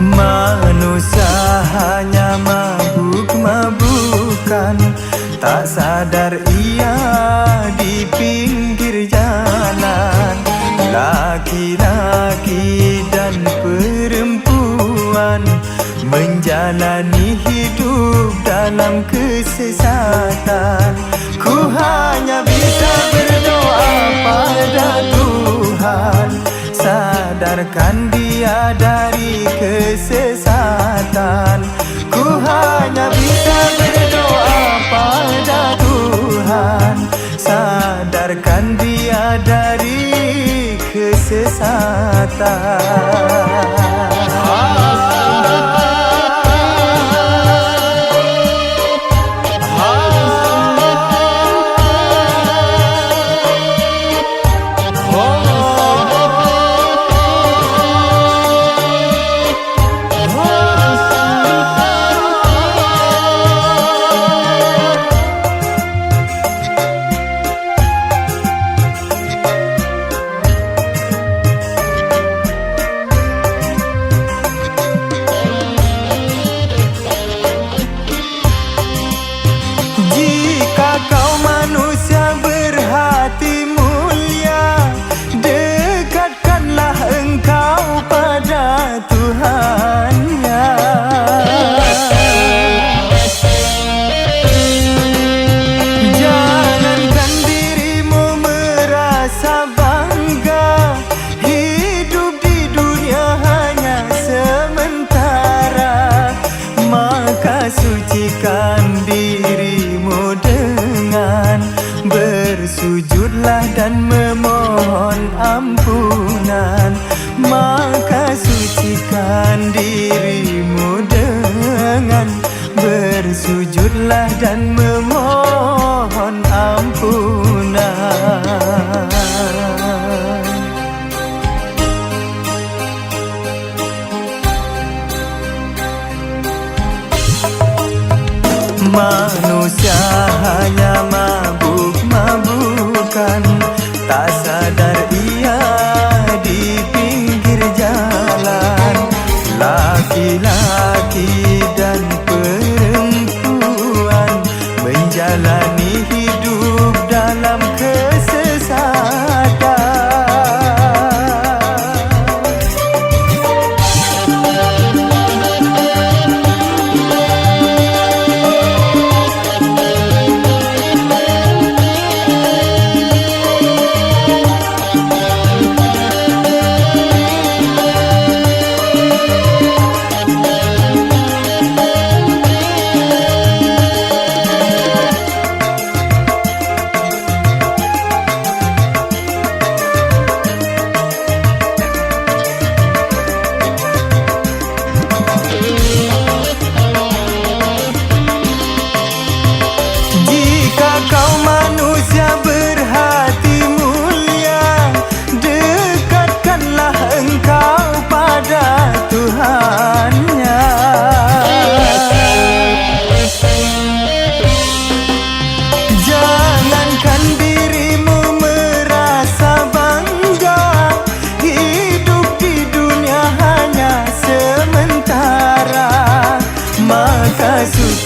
Manusia hanya mabuk-mabukan. Tak sadar ia di pinggir jalan. Laki-laki dan perempuan Menjalani hidup dalam kesesatan. Ku hanya Sadarkan dia dari kesesatan. Ku hanya bisa berdoa pada Tuhan. Sadarkan dia dari kesesatan sucikan dirimu dengan. Bersujudlah dan Manusia hanya mabuk-mabukan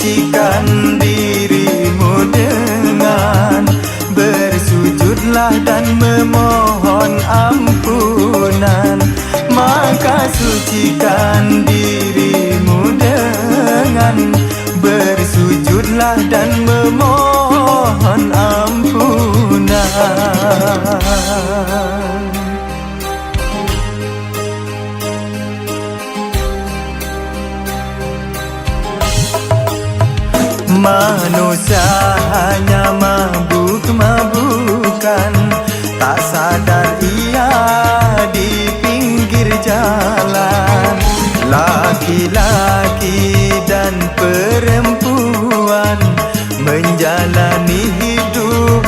sucikan dirimu dengan Bersujudlah dan memohon ampunan. Maka sucikan dirimu dengan Bersujudlah dan memohon ampunan Manusia hanya mabuk-mabukan. Tak sadar ia di pinggir jalan. Laki-laki dan perempuan Menjalani hidup